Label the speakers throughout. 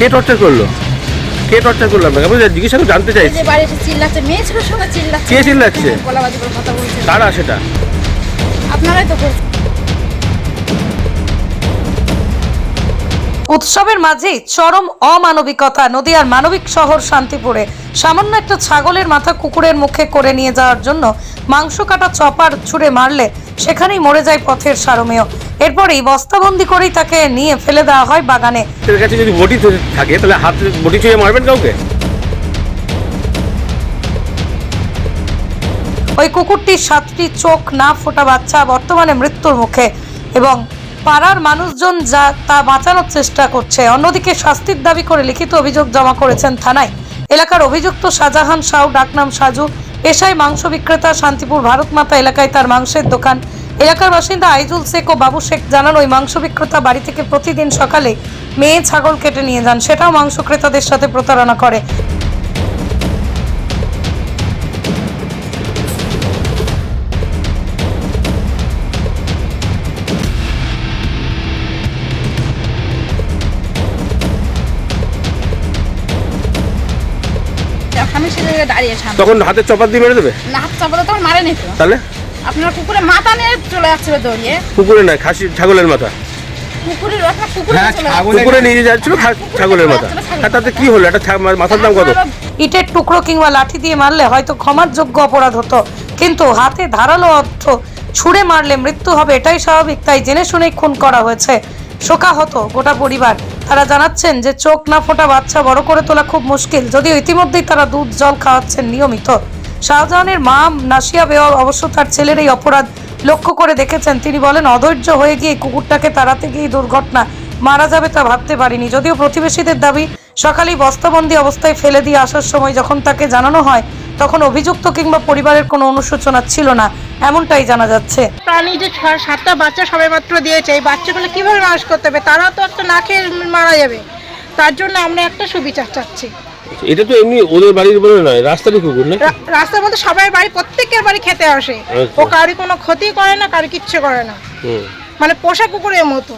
Speaker 1: কে torture করল? কে torture করল আপনাকে? আমি জিজ্ঞাসা করে জানতে
Speaker 2: এই
Speaker 1: চাইছি।
Speaker 2: যে বাড়ি এসে চিল্লাচ্ছে মেয়ে ছিল সঙ্গে চিল্লাচ্ছে।
Speaker 1: কে চিল্লাচ্ছে?
Speaker 2: গলাবাজি করে কথা বলছে
Speaker 1: কারা সেটা?
Speaker 2: আপনারাই তো করছেন।
Speaker 3: উৎসবের মাঝেই চরম অমানবিকতা নদিয়ার মানবিক শহর শান্তিপুরে। সামান্য একটা ছাগলের মাথা কুকুরের মুখে করে নিয়ে যাওয়ার জন্য মাংস কাটা চপার ছুঁড়ে মারলে সেখানেই মরে যায় পথের সারমেয়। এরপরেই বস্তাবন্দি করেই তাকে নিয়ে ফেলে দেওয়া হয় বাগানে।
Speaker 1: কাছে যদি বটি থাকে তাহলে হাতে বটি ছুঁয়ে মারবেন কাউকে?
Speaker 3: ওই কুকুরটির সাতটি চোখ না ফোটা বাচ্চা বর্তমানে মৃত্যুর মুখে এবং পাড়ার মানুষজন যা তা বাঁচানোর চেষ্টা করছে। অন্যদিকে শাস্তির দাবি করে লিখিত অভিযোগ জমা করেছেন থানায়। এলাকার অভিযুক্ত শাহজাহান সাউ ডাকনাম সাজু পেশায় মাংস বিক্রেতা শান্তিপুর ভারতমাতা এলাকায় তার মাংসের দোকান এলাকার বাসিন্দা আইজুল শেখ ও বাবু শেখ জানান ওই মাংস বিক্রেতা বাড়ি থেকে প্রতিদিন সকালে মেয়ে ছাগল কেটে নিয়ে যান সেটাও মাংস ক্রেতাদের সাথে প্রতারণা করে।
Speaker 1: তখন হাতে চপার দিয়ে মেরে দেবে?
Speaker 2: না হাত চাপালে তখন মারেনি তো।
Speaker 1: তাহলে?
Speaker 2: আপনার কুকুরে মাথা নিয়ে চলে যাচ্ছিল দৌড়িয়ে?
Speaker 1: কুকুরে নয় খাসি ছাগলের মাথা।
Speaker 2: কুকুরের আপনার কুকুরে
Speaker 4: হ্যাঁ,
Speaker 2: চলে
Speaker 1: কুকুরে নিয়ে যাচ্ছিল ছাগলের মাথা। হ্যাঁ তাতে কি হলো? একটা মাথার দাম কত?
Speaker 3: ইটের টুকরো কিংবা লাঠি দিয়ে মারলে হয়তো ক্ষমার যোগ্য অপরাধ হতো। কিন্তু হাতে ধারালো অর্থ ছুঁড়ে মারলে মৃত্যু হবে এটাই স্বাভাবিক। তাই জেনে শুনেই খুন করা হয়েছে। শোকাহত গোটা পরিবার। তারা জানাচ্ছেন যে চোখ না ফোটা বাচ্চা বড় করে তোলা খুব মুশকিল। যদিও ইতিমধ্যেই তারা দুধ জল খাওয়াচ্ছেন নিয়মিত। শাহজাহানের মা নাসিয়া বেওয়া অবশ্য তার ছেলের এই অপরাধ লক্ষ্য করে দেখেছেন। তিনি বলেন, অধৈর্য হয়ে গিয়ে কুকুরটাকে তাড়াতে গিয়ে দুর্ঘটনা মারা যাবে তা ভাবতে পারিনি। যদিও প্রতিবেশীদের দাবি, সকালেই বস্তাবন্দি অবস্থায় ফেলে দিয়ে আসার সময় যখন তাকে জানানো হয়, তখন অভিযুক্ত কিংবা পরিবারের কোনো অনুশোচনা ছিল না। এমনটাই জানা যাচ্ছে।
Speaker 5: প্রাণী যে সাতটা বাচ্চা সবে মাত্র দিয়েছে, এই বাচ্চাগুলো কীভাবে মানুষ করতে হবে তারা তো একটা না খেয়ে মারা যাবে। তার জন্য আমরা একটা সুবিচার চাচ্ছি।
Speaker 1: এটা তো এমনি ওদের বাড়ির বলে নয় রাস্তারই কুকুর না
Speaker 5: রাস্তার মধ্যে সবাই বাড়ি প্রত্যেকের বাড়ি খেতে আসে।
Speaker 1: আচ্ছা।
Speaker 5: ও কারি কোনো ক্ষতি করে না কারি কিচ্ছু করে না। মানে পোষা কুকুরের মতো।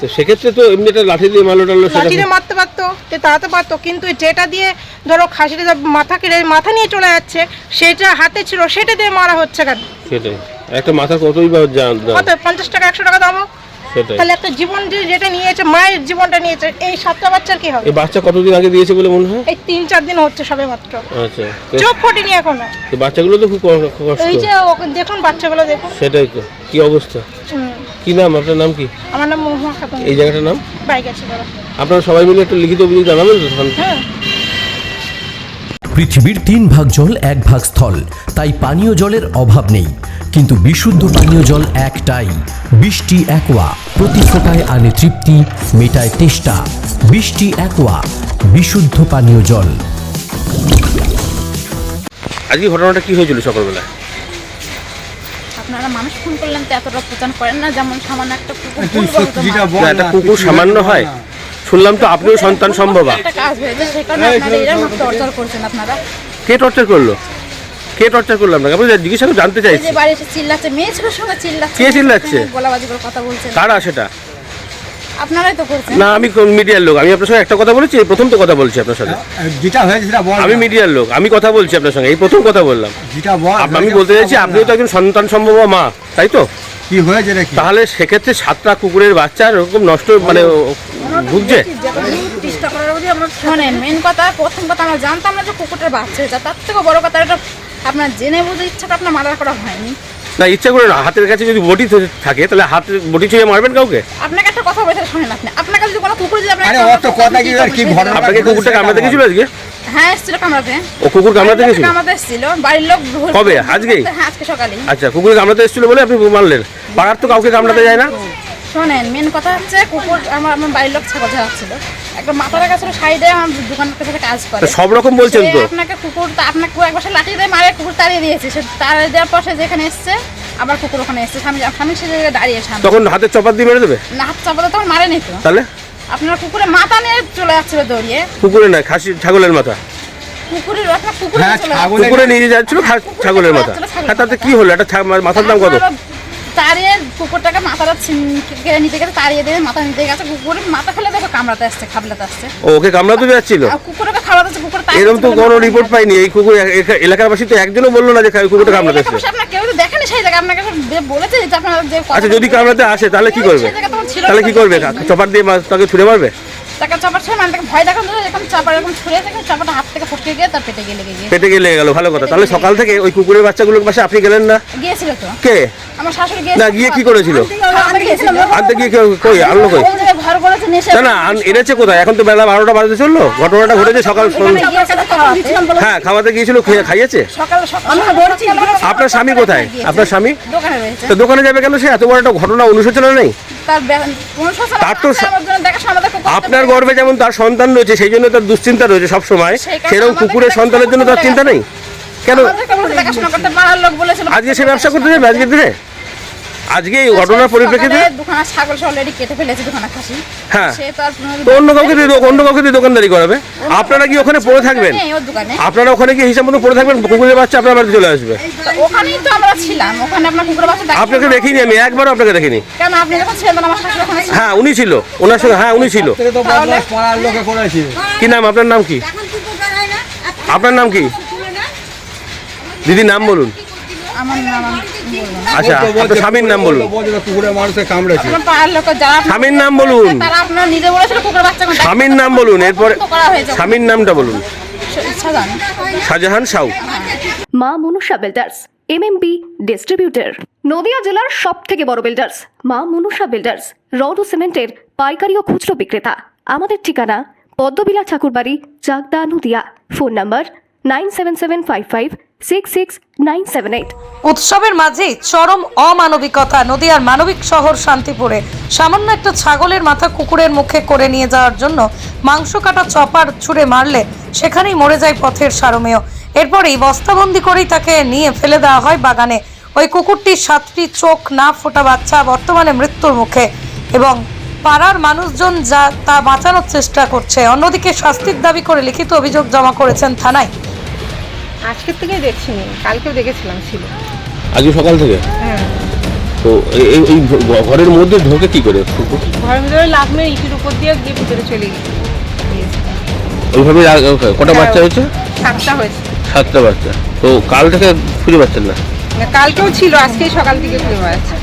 Speaker 1: তো সেক্ষেত্রে তো এমনি একটা লাঠি দিয়ে মারলো টারলো সেটা
Speaker 5: লাঠিতে মারতে পারতো তে তাড়াতে পারতো কিন্তু যেটা দিয়ে ধরো খাসিটা মাথা কেটে মাথা নিয়ে চলে যাচ্ছে সেটা হাতে ছিল সেটা দিয়ে মারা হচ্ছে কেন?
Speaker 1: সেটাই। একটা মাথা কতই বা জান
Speaker 5: কত পঞ্চাশ টাকা একশো টাকা দাম
Speaker 1: সেটাই
Speaker 5: তাহলে একটা জীবন যেটা নিয়েছে মায়ের জীবনটা নিয়েছে এই সাতটা বাচ্চার কি হবে?
Speaker 1: এই বাচ্চা কতদিন আগে দিয়েছে বলে মনে হয়?
Speaker 5: এই তিন চার দিন হচ্ছে সবে মাত্র।
Speaker 1: আচ্ছা
Speaker 5: চোখ ফোটেনি এখনও।
Speaker 1: এই বাচ্চাগুলো তো খুব কষ্ট।
Speaker 5: এই যে দেখুন বাচ্চাগুলো দেখুন।
Speaker 1: সেটাই তো কি অবস্থা? কি নাম? আপনার নাম কি?
Speaker 5: আমার নাম মহুয়া খাতুন।
Speaker 1: এই জায়গাটার নাম?
Speaker 5: বাইক আছে
Speaker 1: আপনারা সবাই মিলে একটা লিখিত অভিযোগ জানাবেন তো?
Speaker 5: হ্যাঁ।
Speaker 6: পৃথিবীর তিন ভাগ জল এক ভাগ স্থল। তাই পানীয় জলের অভাব নেই। কিন্তু বিশুদ্ধ পানীয় জল একটাই। বৃষ্টি একোয়া। প্রতি ফোটায় আনে তৃপ্তি মেটায় তেষ্টা। বৃষ্টি একোয়া। বিশুদ্ধ পানীয় জল।
Speaker 1: আজকে ঘটনাটা কি হয়েছিল সকালবেলা
Speaker 2: আপনারা মানুষ ফোন করলেন তো এতটা প্রচার করেন না যেমন সামান্য একটা কুকুর
Speaker 1: সামান্য হয়। শুনলাম তো আপনিও সন্তান সম্ভবা। কে টর্চার করল? কে টর্চার করল আপনাকে? জিজ্ঞাসা করে জানতে চাইছি। কে চিল্লাচ্ছে?
Speaker 2: গলাবাজি করে কথা বলছেন।
Speaker 1: কারা সেটা?
Speaker 2: আপনারাই তো করছেন।
Speaker 1: না আমি মিডিয়ার লোক আমি আপনার সঙ্গে একটা কথা বলেছি এই প্রথম তো কথা বলছি আপনার সাথে
Speaker 4: যেটা হয়েছে সেটা বল।
Speaker 1: আমি মিডিয়ার লোক আমি কথা বলছি আপনার সঙ্গে এই প্রথম কথা বললাম।
Speaker 4: যেটা বল
Speaker 1: আমি বলতে চাইছি আপনিও তো। একজন সন্তান সম্ভবা মা তাই তো?
Speaker 4: কি হয়েছে নাকি?
Speaker 1: তাহলে সেক্ষেত্রে সাতটা কুকুরের বাচ্চা এরকম নষ্ট মানে ও- ভুগছে
Speaker 2: শোনেন মেন কথা প্রথম কথা আমরা জানতাম না যে কুকুরটার বাচ্চা হয়েছে। তার থেকে বড় কথা এটা আপনার জেনে বুঝে ইচ্ছাটা আপনার মার্ডার করা হয়নি।
Speaker 1: না ইচ্ছা করে হাতের কাছে যদি বটি থাকে তাহলে হাতে বটি ছুঁয়ে মারবেন কাউকে?
Speaker 2: আপনাকে একটা কথা বলতে শোনেন আপনি। আপনাকে যদি কোনো কুকুর যদি আপনাকে
Speaker 4: আরে অত কথা কি আর কি ঘটনা?
Speaker 1: আপনাকে কুকুরটা কামড়াতে গেছিল আজকে?
Speaker 2: হ্যাঁ এসেছিল কামড়াতে।
Speaker 1: ও কুকুর কামড়াতে গেছিল?
Speaker 2: কামড়াতে এসেছিল বাড়ির লোক
Speaker 1: কবে? আজকেই?
Speaker 2: হ্যাঁ আজকে সকালেই।
Speaker 1: আচ্ছা কুকুর কামড়াতে এসেছিল বলে আপনি মারলেন। পাড়ার তো কাউকে কামড়াতে যায় না।
Speaker 2: শোনেন মেন কথা হচ্ছে কুকুর আমার আমার বাড়ির লোক ছাগল ছাড়াচ্ছিল একটা মাথার কাছে সাইডে আমার দোকানের কাছে কাজ করে।
Speaker 1: সব রকম বলছেন তো?
Speaker 2: আপনাকে কুকুর তা- আপনাকে একবার লাঠি দিয়ে মারে কুকুর তাড়িয়ে দিয়েছে। সে তাড়িয়ে দেওয়ার পর সে যেখানে এসছে আবার কুকুর ওখানে এসছে। স্বামী স্বামী সে জায়গায় দাঁড়িয়ে সামনে।
Speaker 1: তখন হাতের চপার দিয়ে মেরে দেবে?
Speaker 2: না হাত চাপাতে তখন মারেনি তো।
Speaker 1: তাহলে?
Speaker 2: আপনার কুকুরে মাথা নিয়ে চলে যাচ্ছিল দৌড়িয়ে।
Speaker 1: কুকুরে নয় খাসি ছাগলের মাথা।
Speaker 2: কুকুরের আপনার কুকুরে
Speaker 4: হ্যাঁ,
Speaker 2: চলে
Speaker 1: কুকুরে নিয়ে যাচ্ছিল ছাগলের মাথা। তাতে কি হলো? একটা মাথার দাম কত?
Speaker 2: তাড়িয়ে কুকুরটাকে মাথাটা কেড়ে নিতে গেছে তাড়িয়ে দিয়ে মাথা নিতে গেছে কুকুরের মাথা ফেলে দেখো কামড়াতে আসছে খাবলাতে আসছে।
Speaker 1: ওকে কামড়াতে যাচ্ছিল?
Speaker 2: কুকুরকে খাওয়াতে আসছে কুকুর
Speaker 1: এরকম তো কোনো রিপোর্ট পাইনি। এই কুকুর এলাকার বাসী তো একজনও বলল না যে কুকুরটা কামড়াতে এসছে
Speaker 2: আপনার কেউ তো দেখেনি সেই জায়গায় আপনাকে যে- বলেছে যে আপনার যে
Speaker 1: আচ্ছা যদি কামড়াতে আসে তাহলে কি করবে?
Speaker 2: জায়গা
Speaker 1: তাহলে কি করবে? চপার দিয়ে তাকে ছুড়ে মারবে?
Speaker 2: তাকে ছুঁড়ে মানে তাকে ভয় দেখানো এরকম চাপার এরকম ছুঁড়ে থেকে চাপাটা হাত থেকে ফটকে গিয়ে তার পেটে গিয়ে লেগে গিয়ে
Speaker 1: পেটে গিয়ে লেগে গেল ভালো কথা। তাহলে সকাল থেকে ওই কুকুরের বাচ্চাগুলোর পাশে আপনি গেলেন না?
Speaker 2: গিয়েছিল তো।
Speaker 1: কে?
Speaker 2: আমার শাশুড়ি
Speaker 1: না গিয়ে কি করেছিল?
Speaker 2: আনতে
Speaker 1: গিয়ে কই? আনলো কই?
Speaker 2: ঘর করেছে নেশে
Speaker 1: না না আন- এনেছে কোথায়? এখন তো বেলা বারোটা বাজতে চলল। ঘটনাটা ঘটেছে সকাল হ্যাঁ খাওয়াতে গিয়েছিল খাইয়েছে?
Speaker 2: সকাল সকাল
Speaker 1: আপনার স্বামী কোথায়? আপনার স্বামী?
Speaker 2: দোকানে
Speaker 1: তো দোকানে যাবে কেন সে? এত বড় একটা ঘটনা অনুশোচনা নেই।
Speaker 2: তার
Speaker 1: তো আপনার গর্বে যেমন তার সন্তান রয়েছে সেই জন্য তার দুশ্চিন্তা রয়েছে সব সময় সেরকম কুকুরের সন্তানের জন্য তার চিন্তা নেই। কেন? আজকে সে ব্যবসা করতে যাবে? আজকে দিনে? আজকে এই ঘটনার পরিপ্রেক্ষিতে?
Speaker 2: সকালে দুখানা ছাগল অলরেডি কেটে ফেলেছে দুখানা খাসি।
Speaker 1: হ্যাঁ।
Speaker 2: সে তো আর
Speaker 1: তো অন্য কাউকে দিয়ে অন্য কাউকে দিয়ে দোকানদারি করাবে? আপনারা কি ওখানে পড়ে থাকবেন? আপনারা ওখানে কি হিসাব মতো পড়ে থাকবেন? কুকুরের বাচ্চা আপনার বাড়িতে চলে আসবে।
Speaker 2: ওখানেই তো আমরা ছিলাম ওখানে আপনার কুকুর বাচ্চা
Speaker 1: আপনাকে দেখিনি আমি একবারও আপনাকে দেখিনি।
Speaker 2: কেন আপনি যখন ছিলেন আমার শাশুড়ি ওখানে
Speaker 1: হ্যাঁ উনি ছিল। ওনার সঙ্গে হ্যাঁ উনি ছিল। কি নাম? আপনার নাম কি? আপনার নাম কি? দিদি নাম বলুন।
Speaker 2: আমার নাম আমি বলব
Speaker 1: আচ্ছা আপনার স্বামীর নাম বলুন।
Speaker 4: বলছে কুকুরের কামড়েছে।
Speaker 2: আপনার পাড়ার লোক যারা আপনার-
Speaker 1: স্বামীর নাম বলুন।
Speaker 2: তারা আপনার নিজে বলেছিল কুকুর বাচ্চা কোনটা?
Speaker 1: স্বামীর নাম বলুন এরপরে
Speaker 2: করা হয়েছে।
Speaker 1: স্বামীর নামটা বলুন। শাহজাহান। সাউ।
Speaker 7: মা মনুষা বিল্ডার্স এমএমবি ডিস্ট্রিবিউটর নদিয়া জেলার সব থেকে বড় বিল্ডার্স মা মনুষা বিল্ডার্স রড ও সিমেন্টের পাইকারি ও খুচরো বিক্রেতা। আমাদের ঠিকানা Padmabila Thakurbari Chakdah Nadia. Phone number nine seven seven five five
Speaker 3: উৎসবের মাঝেই চরম অমানবিকতা, নদিয়ার মানবিক শহর শান্তিপুরে। সামান্য একটা ছাগলের মাথা কুকুরের মুখে করে নিয়ে যাওয়ার জন্য মাংস কাটা চপার ছুঁড়ে মারলে সেখানেই মরে যায় পথের সারমেয়। এরপরেই বস্তাবন্দি করেই তাকে নিয়ে ফেলে দেওয়া হয় বাগানে। ওই কুকুরটির সাতটি চোখ না ফোটা বাচ্চা বর্তমানে মৃত্যুর মুখে এবং পাড়ার মানুষজন যা তা বাঁচানোর চেষ্টা করছে। অন্যদিকে শাস্তির দাবি করে লিখিত অভিযোগ জমা করেছেন থানায়।
Speaker 5: আজকের থেকেই দেখছি নি কালকেও দেখেছিলাম ছিল।
Speaker 1: আজকে সকাল থেকে? হ্যাঁ। তো এই এই- ঘরের মধ্যে ঢোকে কি করে?
Speaker 5: ঘরের ভিতরে লাভ মেরে ইটের উপর দিয়ে গিয়ে ভিতরে চলে গিয়েছে।
Speaker 1: ওইভাবে কটা বাচ্চা হয়েছে?
Speaker 5: সাতটা হয়েছে।
Speaker 1: সাতটা বাচ্চা। তো কাল থেকে খুঁজে পাচ্ছেন না?
Speaker 5: না, কালকেও ছিল আজকেই সকাল থেকে ঘুরে বেড়াচ্ছে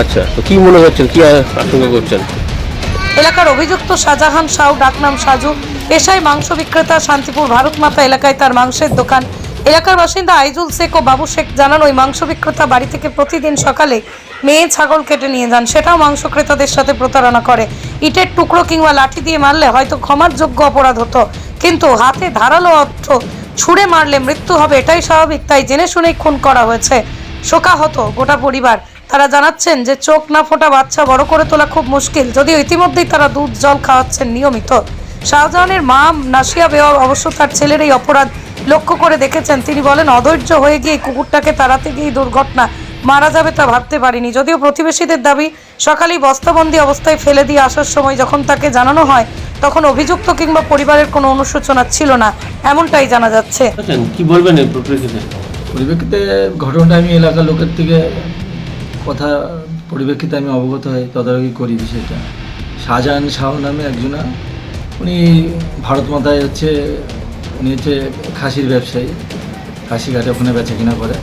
Speaker 1: আচ্ছা তো কি মনে হচ্ছেন কি আশঙ্কা করছেন?
Speaker 3: এলাকার অভিযুক্ত শাহজাহান সাউ ডাকনাম সাজু পেশায় মাংস বিক্রেতা শান্তিপুর ভারত মাতা এলাকায় তার মাংসের দোকান। এলাকার বাসিন্দা আইজুল শেখ ও বাবু শেখ জানান, ওই মাংস বিক্রেতা বাড়ি থেকে প্রতিদিন সকালে মেয়ে ছাগল কেটে নিয়ে যান। সেটাও মাংস ক্রেতাদের সাথে প্রতারণা করে। ইটের টুকরো কিংবা লাঠি দিয়ে মারলে হয়তো ক্ষমার যোগ্য অপরাধ হতো। কিন্তু হাতে ধারালো অর্থ ছুঁড়ে মারলে মৃত্যু হবে, এটাই স্বাভাবিক। তাই জেনে শুনেই খুন করা হয়েছে। শোকাহত গোটা পরিবার। তারা জানাচ্ছেন যে চোখ না ফোটা বাচ্চা বড় করে তোলা খুব মুশকিল। যদিও ইতিমধ্যেই তারা দুধ, জল খাওয়াচ্ছেন নিয়মিত। শাহজাহানের মা নাসিয়া বেওয়া অবশ্য তার ছেলের এই অপরাধ লক্ষ্য করে দেখেছেন। তিনি বলেন অধৈর্য হয়ে গিয়ে কুকুরটাকে তাড়াতে গিয়ে দুর্ঘটনা মারা যাবে তা ভাবতে পারিনি। যদিও প্রতিবেশীদের দাবি সকালেই বস্তাবন্দি অবস্থায় ফেলে দিয়ে আসার সময় যখন তাকে জানানো হয় তখন অভিযুক্ত কিংবা পরিবারের কোনো অনুশোচনা ছিল না। এমনটাই জানা যাচ্ছে।
Speaker 1: কি বলবেন পরিপ্রেক্ষিতে
Speaker 8: পরিপ্রেক্ষিতে ঘটনাটা আমি এলাকার লোকের থেকে কথা পরিপ্রেক্ষিতে আমি অবগত হই তদারকি করি বিষয়টা। শাহজাহান শাহ নামে একজনা উনি ভারত মাতায় হচ্ছে উনি হচ্ছে খাসির ব্যবসায়ী। খাসি কাটে ওখানে বেচা কিনা করে।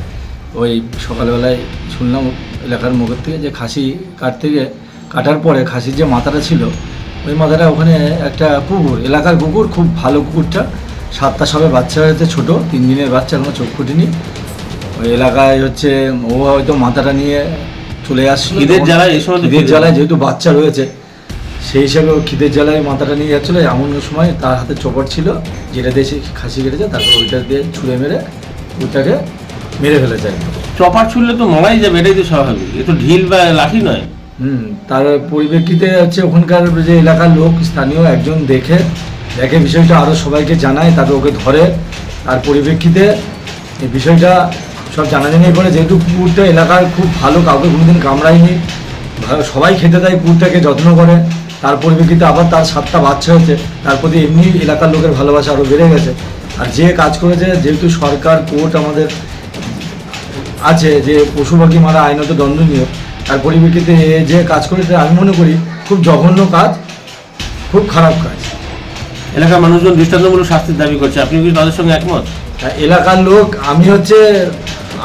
Speaker 8: ওই সকালবেলায় শুনলাম এলাকার মুখের থেকে যে খাসি কাটতে গিয়ে কাটার পরে খাসির যে মাথাটা ছিল ওই মাথাটা ওখানে একটা কুকুর এলাকার কুকুর খুব ভালো কুকুরটা। সাতটা সবে বাচ্চা হয়েছে ছোট তিন দিনের বাচ্চা কোনো চোখ ফুটিনি। ওই এলাকায় হচ্ছে ও হয়তো মাথাটা নিয়ে চলে আসছিল
Speaker 1: খিদের জ্বালায় খিদে
Speaker 8: জ্বালায়। যেহেতু বাচ্চা রয়েছে সেই হিসাবে ও খিদের জ্বালায় মাথাটা নিয়ে যাচ্ছিল। এমন সময় তার হাতে চোপড় ছিল যেটা দিয়ে সে খাসি কেটেছে তারপর ওইটা দিয়ে ছুঁড়ে মেরে ওটাকে মেরে ফেলেছে একদম।
Speaker 1: চপার ছুড়লে তো মারাই যাবে এটাই তো স্বাভাবিক। এ তো ঢিল বা লাঠি নয়।
Speaker 8: হুম তার পরিপ্রেক্ষিতে হচ্ছে ওখানকার যে এলাকার লোক স্থানীয় একজন দেখে দেখে বিষয়টা আরও সবাইকে জানায় তারপর ওকে ধরে। তার পরিপ্রেক্ষিতে এই বিষয়টা সব জানাজানি করে যেহেতু কুকুরটা এলাকার খুব ভালো কাউকে কোনোদিন কামড়ায়নি সবাই খেতে দেয় কুকুরটাকে যত্ন করে। তার পরিপ্রেক্ষিতে আবার তার সাতটা বাচ্চা হয়েছে তার প্রতি এমনি এলাকার লোকের ভালোবাসা আরও বেড়ে গেছে। আর যে কাজ করেছে যেহেতু সরকার কোর্ট আমাদের আছে যে পশু পাখি মারা আইনত দণ্ডনীয় তার পরিপ্রেক্ষিতে এ যে কাজ করেছে আমি মনে করি খুব জঘন্য কাজ খুব খারাপ কাজ।
Speaker 1: এলাকার মানুষজন দৃষ্টান্তমূলক শাস্তির দাবি করছে। আপনি কি তাদের সঙ্গে একমত?
Speaker 8: এলাকার লোক আমি হচ্ছে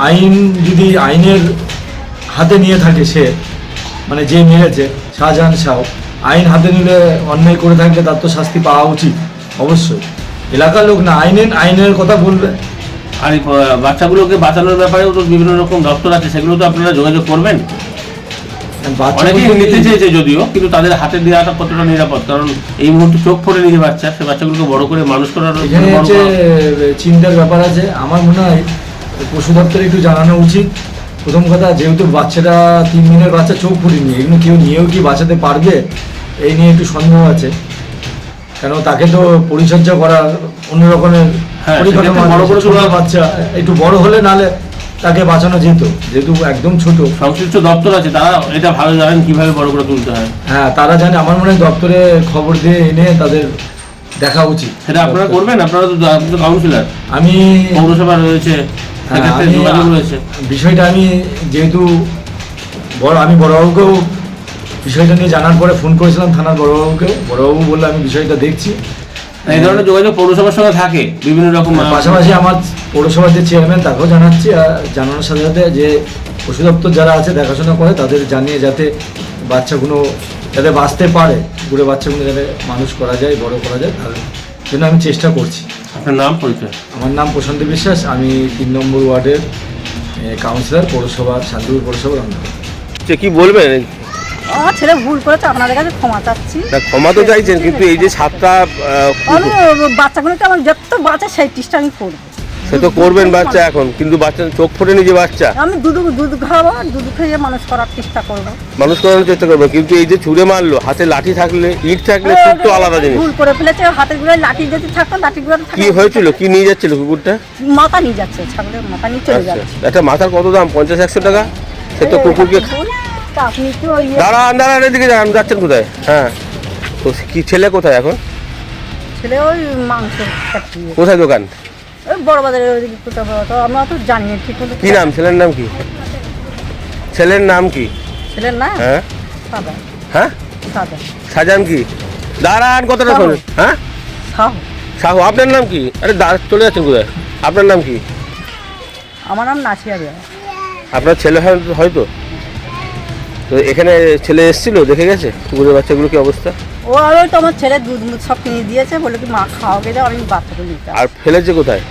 Speaker 8: আইন যদি আইনের হাতে নিয়ে থাকে সে মানে যে মেরেছে শাহজাহান শাহ আইন হাতে নিলে অন্যায় করে থাকলে তার তো শাস্তি পাওয়া উচিত অবশ্যই। এলাকার লোক না আইনের আইনের কথা বলবে।
Speaker 1: আর বাচ্চাগুলোকে বাঁচানোর ব্যাপারেও তো বিভিন্ন রকম দপ্তর আছে সেগুলো তো আপনারা যোগাযোগ করবেন।
Speaker 8: বাচ্চা
Speaker 1: অনেকেই নিতে চেয়েছে যদিও কিন্তু তাদের হাতে দেওয়াটা কতটা নিরাপদ কারণ এই মুহূর্তে চোখ ফোটে নিজে বাচ্চা সে বাচ্চাগুলোকে বড় করে মানুষ করার
Speaker 8: চিন্তার ব্যাপার আছে। আমার মনে হয় পশু দপ্তরে একটু জানানো উচিত। প্রথম কথা যেহেতু বাচ্চাটা তিন দিনের বাচ্চা চোখ ফুটিনি এগুলো কেউ নিয়েও কি বাঁচাতে পারবে? এই নিয়ে একটু সন্দেহ আছে। কেন তাকে তো পরিচর্যা করা অন্য রকমের
Speaker 1: হ্যাঁ,
Speaker 8: বাচ্চা একটু বড় হলে নালে তাকে বাঁচানো যেত যেহেতু একদম ছোট।
Speaker 1: সংশ্লিষ্ট দপ্তর আছে তারা এটা ভালো জানেন কীভাবে বড় করে তুলতে হয়।
Speaker 8: হ্যাঁ তারা জানে আমার মনে হয় দপ্তরে খবর দিয়ে এনে তাদের দেখা উচিত।
Speaker 1: সেটা আপনারা করবেন? আপনারা তো আপনি তো কাউন্সিলর
Speaker 8: আমি
Speaker 1: পৌরসভা রয়েছে
Speaker 8: হ্যাঁ,
Speaker 1: রয়েছে
Speaker 8: বিষয়টা আমি যেহেতু বড় আমি বড়বাবুকেও বিষয়টা নিয়ে জানার পরে ফোন করেছিলাম থানার বড়বাবুকে। বড়বাবু বলল আমি বিষয়টা দেখছি।
Speaker 1: এই ধরনের যোগাযোগ পৌরসভার সঙ্গে থাকে বিভিন্ন রকম
Speaker 8: পাশাপাশি আমার পৌরসভার যে চেয়ারম্যান তাকেও জানাচ্ছি। আর জানানোর সাথে সাথে যে পশু দপ্তর যারা আছে দেখাশোনা করে তাদের জানিয়ে যাতে বাচ্চাগুলো যাতে বাঁচতে পারে বুড়ো বাচ্চাগুলো যাতে মানুষ করা যায় বড় করা যায় তার জন্য আমি চেষ্টা করছি।
Speaker 1: আপনার নাম পরিচয়
Speaker 8: আমার নাম প্রশান্ত বিশ্বাস আমি তিন নম্বর ওয়ার্ডের কাউন্সিলর পৌরসভা শান্তিপুর পৌরসভার অন্তর্গত
Speaker 1: সে কি বলবেন
Speaker 5: আমার ছেলে ভুল করেছে আপনাদের কাছে ক্ষমা চাচ্ছি।
Speaker 1: না ক্ষমা তো চাইছেন কিন্তু এই যে সাতটা
Speaker 5: আমি বাচ্চাগুলোকে আমার যত বাচ্চা সেই টিসটা আমি করব।
Speaker 1: সে তো করবেন বাচ্চা এখন কিন্তু বাচ্চা চোখ ফোটেনি যে বাচ্চা।
Speaker 5: আমি দুধ দুধ খাওয়াবো দুধ খাইয়ে মানুষ করার চেষ্টা করব।
Speaker 1: মানুষ করানোর চেষ্টা করবে কিন্তু এই যে ছুঁড়ে মারলো হাতে লাঠি থাকলে ইট থাকলে খুব তো আলাদা জিনিস।
Speaker 5: ভুল করে ফেলেছে হাতেরগুলো লাঠি যদি থাকতো লাঠি গুলো
Speaker 1: কি হয়েছিল? কি নিয়ে যাচ্ছিল কুকুরটা?
Speaker 5: মাথা নিয়ে যাচ্ছে ছাগলের মাথা নিয়ে চলে
Speaker 1: আচ্ছা।
Speaker 5: যাচ্ছে।
Speaker 1: একটা মাথার কত দাম? পঞ্চাশ একশো টাকা? সে তো কুকুরকে
Speaker 5: আপনি তো ইয়ে
Speaker 1: দাঁড়ান দাঁড়ান এদিকে যান যাচ্ছেন কোথায়? হ্যাঁ। তো কি ছেলে কোথায় এখন?
Speaker 5: ছেলে ওই মাংস
Speaker 1: কোথায় দোকান?
Speaker 5: বড় বাজারের কোথাও তো আমরা তো জানি না ঠিক মতো
Speaker 1: কি নাম? ছেলের নাম কি? ছেলের নাম কি?
Speaker 5: ছেলের না
Speaker 1: হ্যাঁ।
Speaker 5: সাদা
Speaker 1: হ্যাঁ?
Speaker 5: সাদা
Speaker 1: সাজান কি? দাঁড়ান কথাটা। শোনেন। হ্যাঁ?
Speaker 5: সাহু।
Speaker 1: সাহু আপনার নাম কি? আরে চলে যাচ্ছেন কোথায় আপনার নাম কি?
Speaker 5: আমার নাম নাচিয়া বেয়া
Speaker 1: আপনার ছেলে হয়তো? তো এখানে ছেলে এসেছিল দেখে গেছে? কুকুরের বাচ্চাগুলো কি অবস্থা?
Speaker 5: ও আর ওই তো আমার ছেলে দুধ মুধ সব কিনে দিয়েছে বলে কি মা খাওয়াবে দাও আমি বাচ্চাকে নিতে
Speaker 1: আর ফেলেছে কোথায়?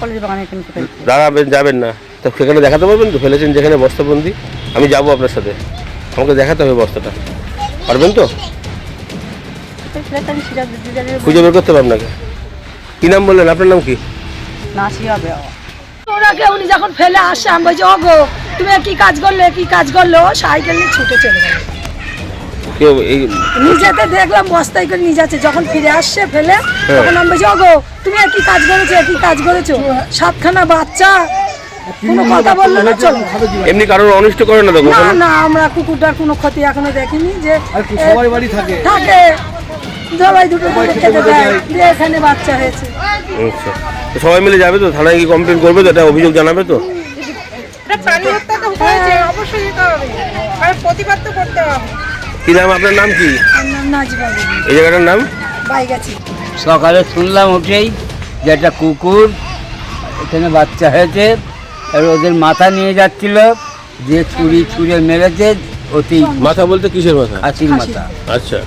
Speaker 5: কলেজ বাগানে কোথায়?
Speaker 1: দাঁড়াবেন যাবেন না। তো সেখানে দেখাতে পারবেন তো? ফেলেছেন যেখানে বস্তাবন্দি। আমি যাব আপনার সাথে। আমাকে দেখাতে হবে বস্তাটা। পারবেন তো? খুঁজে বের করতে হবে আপনাকে কী নাম বললেন? আপনার নাম কি?
Speaker 9: ওনাকে উনি যখন ফেলে আসে আমি বলছি ও গো তুমি কি কাজ করলে? কি কাজ করলে? ও সাইকেল নিয়ে ছুটে চলে গেল।
Speaker 1: কেউ এই
Speaker 9: নিজেতে দেখলাম বস্তায় করে নিয়ে যাচ্ছে। যখন ফিরে আসছে ফেলে
Speaker 1: হ্যাঁ।
Speaker 9: তখন আমি বলছি তুমি কি কাজ করেছ কি কাজ করেছ? সাতখানা বাচ্চা? কোনো কথা বলল না চলো।
Speaker 1: এমনি কারোর অনিষ্ট করে না
Speaker 9: না না আমরা কুকুরটার কোনো ক্ষতি এখনও দেখিনি যে
Speaker 4: আর সবাই বাড়ি থাকে।
Speaker 9: থাকে। সবাই দুটো দুটো খেতে দেয়। এখানে বাচ্চা হয়েছে।
Speaker 1: আচ্ছা। সবাই মিলে যাবে তো? থানায় কি কমপ্লেন করবে তো? এটা অভিযোগ জানাবে তো?
Speaker 5: এটা প্রাণী হত্যা তো হয়েছে অবশ্যই যেতে হবে। আর প্রতিবাদ তো করতে হবে।
Speaker 1: কি নাম আপনার নাম কি? এই জায়গাটার নাম?
Speaker 10: সকালে শুনলাম উঠেই যে একটা কুকুর এখানে বাচ্চা হয়েছে আর ওদের মাথা নিয়ে যাচ্ছিল যে ছুরি ছুঁড়ে মেরেছে ওতেই
Speaker 1: মাথা বলতে কিসের মাথা?
Speaker 10: হাসির মাথা।
Speaker 1: আচ্ছা।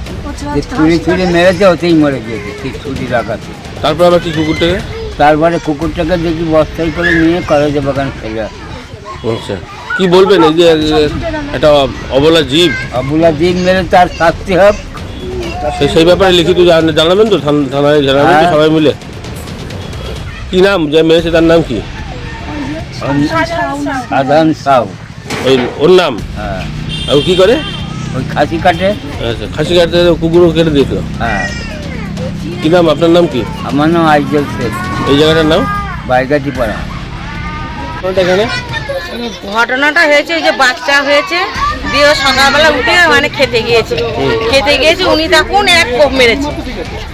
Speaker 10: যে ছুরি ছুঁড়ে মেরেছে ওতেই মরে গিয়েছে সেই ছুরি রাখাতে
Speaker 1: তারপর আবার কি কুকুরটাকে?
Speaker 10: তারপরে কুকুরটাকে দেখি বস্তায় করে নিয়ে কলেজে বাগান ফেলে।
Speaker 1: আচ্ছা। কি বলবেন? এই যে একটা অবলা জীব।
Speaker 10: অবলা দিন মেরে তার শাস্তি হোক।
Speaker 1: সেই সেই ব্যাপারে লিখিত জানাবেন তো? থান- থানায় জানাবেন তো
Speaker 10: হ্যাঁ।
Speaker 1: সবাই মিলে? কি নাম? যে মেরেছে তার নাম কি?
Speaker 10: সাধারণ সাউ।
Speaker 1: ওই ওর নাম?
Speaker 10: হ্যাঁ।
Speaker 1: ও কি করে?
Speaker 10: ওই খাসি কাটে।
Speaker 1: আচ্ছা খাসি কাটতে কুকুরও কেটে দিত
Speaker 10: হ্যাঁ।
Speaker 1: কি নাম? আপনার নাম কি?
Speaker 10: আমার নাম আইজল শেখ।
Speaker 1: এই জায়গাটার নাম?
Speaker 10: বাইগাটি পাড়া
Speaker 1: এখানে?
Speaker 5: ঘটনাটা হয়েছে এই যে বাচ্চা হয়েছে
Speaker 11: দিয়ে ও সকালবেলা উঠে মানে খেতে গিয়েছে খেতে গিয়েছে উনি তখন এক কোপ মেরেছে।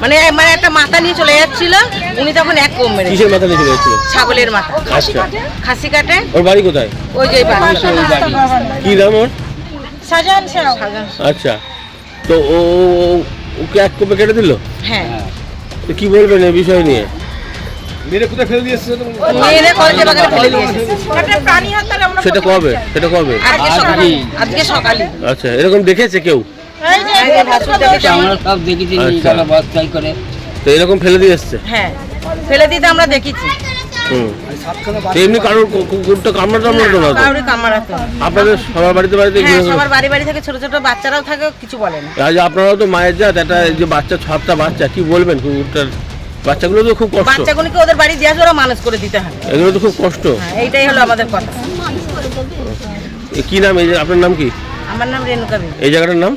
Speaker 11: মানে মানে একটা মাথা নিয়ে চলে যাচ্ছিল উনি তখন এক কোপ মেরেছে।
Speaker 1: কিসের মাথা নিয়ে চলে যাচ্ছিল?
Speaker 11: ছাগলের মাথা।
Speaker 1: আচ্ছা
Speaker 11: খাসি কাটে
Speaker 1: ওর বাড়ি কোথায়?
Speaker 11: ওই যে বাড়ি।
Speaker 1: কি নাম ওর?
Speaker 11: সাজান সাজান
Speaker 1: আচ্ছা। তো ও ওকে এক কোপে কেটে দিল?
Speaker 11: হ্যাঁ।
Speaker 1: তো কি বলবেন এই বিষয় নিয়ে?
Speaker 4: মেরে কোথায় ফেলে দিয়েছে
Speaker 11: মেয়েরে কলেজে বাগানে ফেলে দিয়েছে একটা প্রাণী হত্যার আমরা
Speaker 1: সেটা কবে? সেটা কবে?
Speaker 11: আজকে আজকে সকালে।
Speaker 1: আচ্ছা এরকম দেখেছে কেউ?
Speaker 5: আমরা সব দেখেছি
Speaker 1: আচ্ছা।
Speaker 5: করে।
Speaker 1: তো এরকম ফেলে দিয়ে এসছে?
Speaker 11: হ্যাঁ ফেলে দিতে আমরা দেখেছি।
Speaker 1: এমনি কারোর কুকুরটা কামড়া টামড়া তো? না। আপনাদের সবার বাড়িতে বাড়িতে
Speaker 11: হ্যাঁ সবার বাড়ি বাড়ি থেকে ছোট ছোট বাচ্চারাও থাকে কিছু বলে না।
Speaker 1: আজ আপনারাও তো মায়ের জাত একটা এই যে বাচ্চা সাতটা বাচ্চা কি বলবেন কুকুরটার বাচ্চাগুলো তো খুব কষ্ট।
Speaker 11: বাচ্চাগুলিকে ওদের বাড়ি দিয়ে ওরা মানুষ করে দিতে হবে
Speaker 1: এগুলো তো খুব কষ্ট।
Speaker 11: হ্যাঁ এইটাই হলো আমাদের কথা।
Speaker 1: কি নাম? এই আপনার নাম কি?
Speaker 11: আমার নাম রেণুকা
Speaker 1: এই জায়গাটার নাম?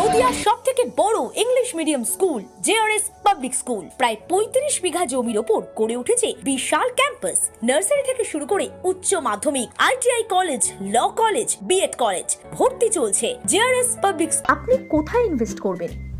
Speaker 12: নদিয়ার সব থেকে বড় English medium school JRS public school. প্রায় পঁয়ত্রিশ বিঘা জমির ওপর গড়ে উঠেছে বিশাল ক্যাম্পাস। নার্সারি থেকে শুরু করে উচ্চ মাধ্যমিক ITI college law college BEd college ভর্তি চলছে জেআরএস পাবলিক
Speaker 13: আপনি কোথায় ইনভেস্ট করবেন?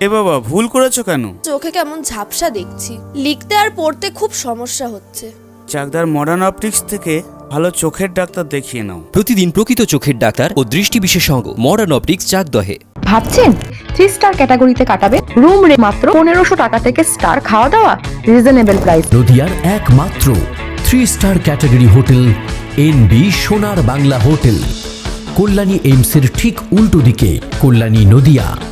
Speaker 10: এ বাবা ভুল করেছ কেন?
Speaker 12: চোখে কেমন ঝাপসা দেখছি। লিখতে আর পড়তে খুব সমস্যা হচ্ছে।
Speaker 10: চাকদার মডার্ন অপটিক্স থেকে ভালো চোখের ডাক্তার দেখিয়ে নাও।
Speaker 14: প্রতিদিন প্রকৃত চোখের ডাক্তার ও দৃষ্টি বিশেষজ্ঞ মডার্ন অপটিক্স চাকদহে।
Speaker 13: ভাবছেন থ্রি স্টার ক্যাটাগরিতে কাটাবে রুম রে মাত্র পনেরোশো টাকা থেকে স্টার খাওয়া দাওয়া? রিজনেবল প্রাইস
Speaker 14: নদিয়ার একমাত্র three star category hotel N B Sonar Bangla hotel Kalyani এইমসের ঠিক উল্টো দিকে কল্যাণী নদিয়া।